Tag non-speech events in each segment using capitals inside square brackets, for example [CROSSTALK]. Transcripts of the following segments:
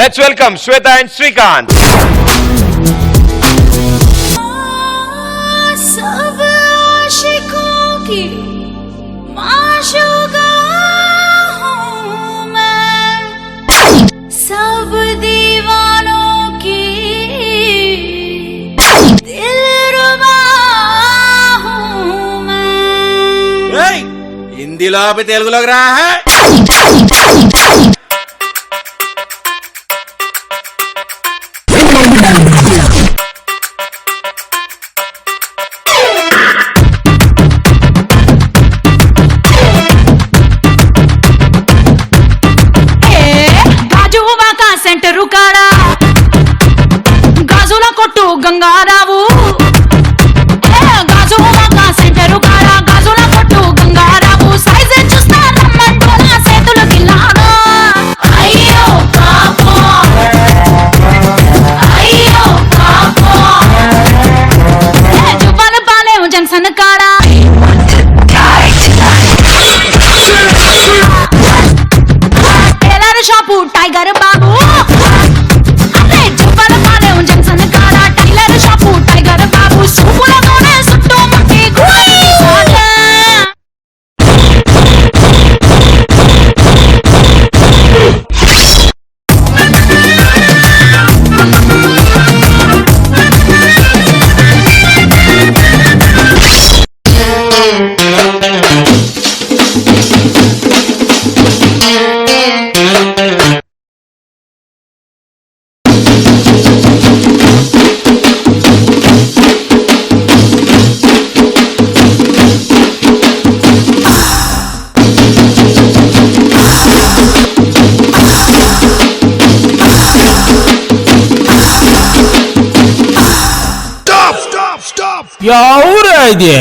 Let's welcome Shweta and Srikanth హిందీలో తెలుగులోకి రా [LAUGHS] కాడ? టైలర్ షాపు టైగర్ బాబు ఎవరు అది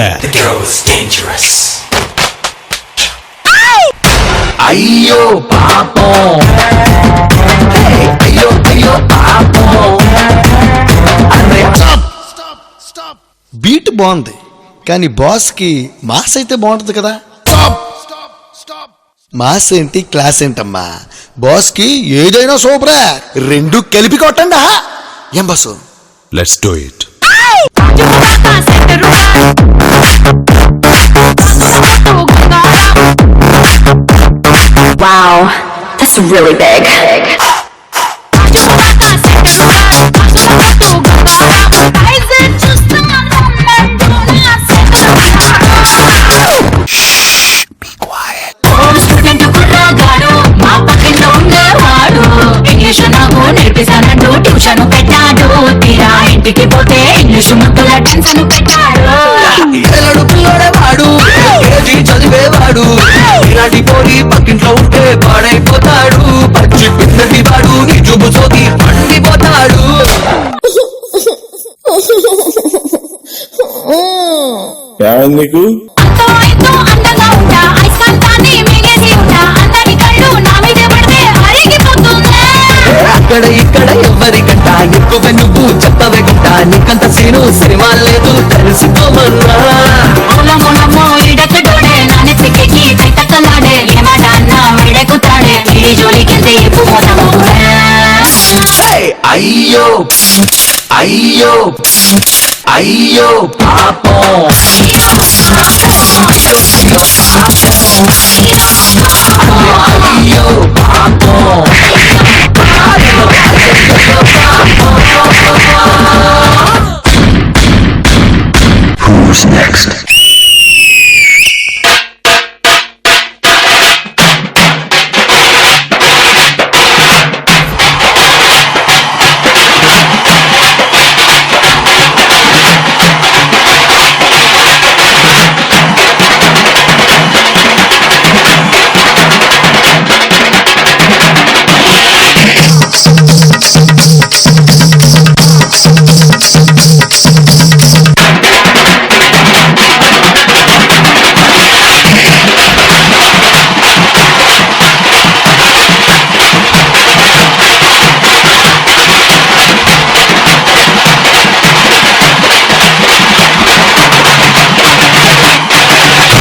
అయ్యో పాపం అయ్యో అయ్యో పాపం బీట్ బాగుంది కానీ బాస్కి మాస్ అయితే బాగుంటుంది కదా మాస్ ఏంటి క్లాస్ ఏంటమ్మా బాస్కి ఏదైనా సూపరా రెండు కలిపి కొట్టండి? ఏం let's do it Wow, that's really big. ఇంటికి పోతే ఇంగ్లీషు ముద్దుల టెన్షన్ పెట్టాడు. ఏలడు పిల్లడేవాడు ఏది చదివేవాడు ఇలాంటి పోరి పక్కింట్లో ఉంటే పాడైపోతాడు. పచ్చి పిల్లటి వాడు నీ చూపు సోకి పండిపోతాడు నీకు? అక్కడ ఇక్కడ ఎవరికంట ఎక్కువ నువ్వు సీను సినిమా లేదు తెలుసుకోమన్నా! అయ్యో అయ్యో అయ్యో పాపం అయ్యో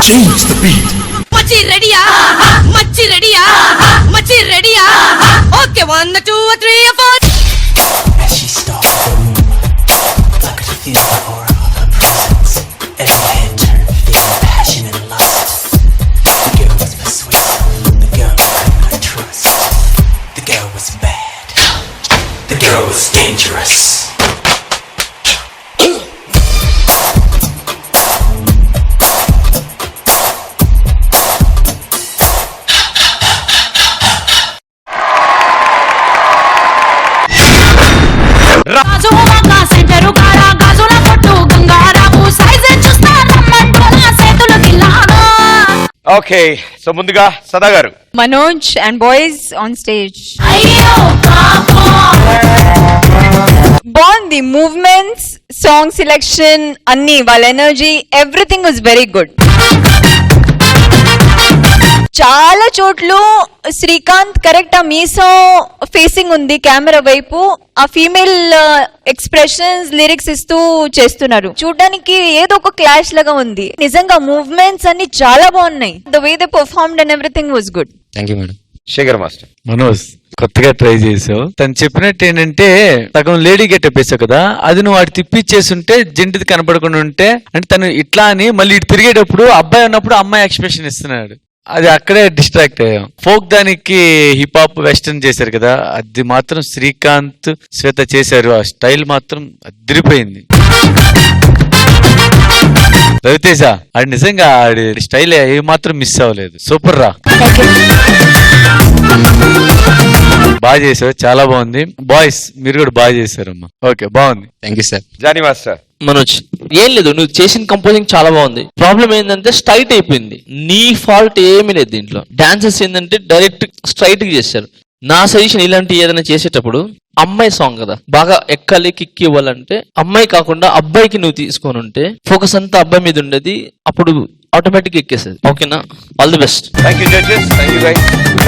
change the beat. மச்சி ரெடியா? மச்சி ரெடியா? மச்சி ரெடியா? Okay one two three four okay so ముందుగా సదా గారు. Manoj and boys on stage అయ్యో పాపం బాగుంది మూవ్మెంట్స్ సాంగ్ సెలెక్షన్ అన్ని వాళ్ళ energy everything was very good చాలా చోట్లు శ్రీకాంత్ కరెక్ట్ ఆ మీసం ఫేసింగ్ ఉంది కెమెరా వైపు. ఆ ఫీమేల్ ఎక్స్ప్రెషన్స్ లిరిక్స్ ఇస్తూ చేస్తున్నారు. చూడడానికి ఏదో ఒక క్లాష్ లాగా ఉంది. నిజంగా మూవ్మెంట్స్ అన్ని చాలా బాగున్నాయి. The way they performed and everything was good thank you madam Shekhar master Manoj కొత్తగా ట్రై చేసావు. తను చెప్పినట్టు ఏంటంటే సగం లేడీ గెటప్ వేసావు కదా అది నువ్వు వాటి తిప్పిచ్చేస్తుంటే జంటిది కనపడకుండా ఉంటే అంటే తను ఇట్లా అని మళ్ళీ ఇటు తిరిగేటప్పుడు అబ్బాయి ఉన్నప్పుడు అమ్మాయి ఎక్స్ప్రెషన్ ఇస్తున్నాడు. అది అక్కడే డిస్ట్రాక్ట్ అయ్యాం. ఫోక్ దానికి హిప్ హాప్ వెస్టర్న్ చేశారు కదా అది మాత్రం శ్రీకాంత్ శ్వేత చేశారు. ఆ స్టైల్ మాత్రం అదిరిపోయింది. రవితేజ ఆడి నిజంగా ఆడి స్టైల్ ఏ మాత్రం మిస్ అవ్వలేదు. సూపర్ రా. బాగా చేసావు చాలా బాగుంది. బాయ్స్ మీరు కూడా బాగా చేశారమ్మా. ఓకే బాగుంది. Thank you sir Johnny master Manoj ఏం లేదు నువ్వు చేసిన కంపోజింగ్ చాలా బాగుంది. ప్రాబ్లం ఏంటంటే స్ట్రైట్ అయిపోయింది. నీ ఫాల్ట్ ఏమీ లేదు దీంట్లో. డాన్సెస్ ఏంటంటే డైరెక్ట్ స్ట్రైట్గా చేశారు. నా సజెషన్ ఇలాంటి ఏదైనా చేసేటప్పుడు అమ్మాయి సాంగ్ కదా బాగా ఎక్కాలి కిక్ ఇవ్వాలంటే అమ్మాయి కాకుండా అబ్బాయికి నువ్వు తీసుకొని ఉంటే ఫోకస్ అంతా అబ్బాయి మీద ఉండేది అప్పుడు ఆటోమేటిక్ ఎక్కేస్తుంది ఓకేనా all the best thank you judges thank you